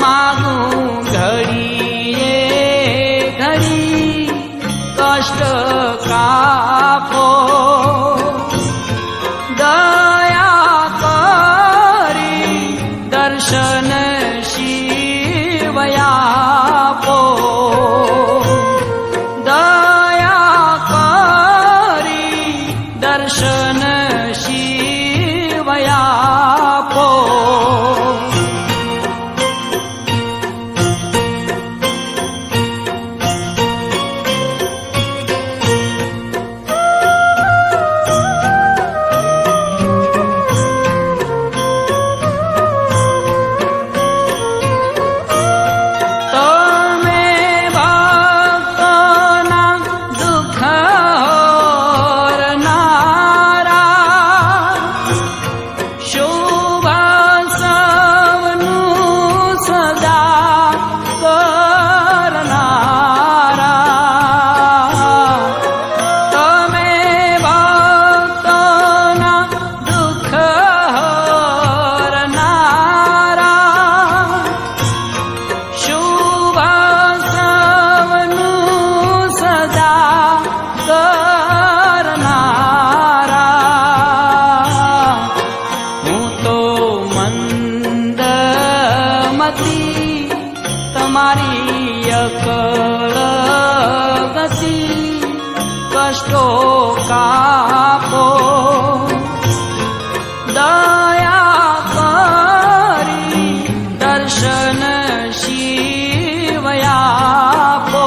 मागूं હતી તમારી અકળ ગતિ કષ્ટો કાપો. દયા કરી દર્શન શિવયાપો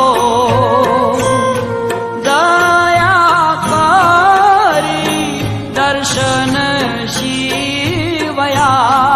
દયા કરી દર્શન શિવયા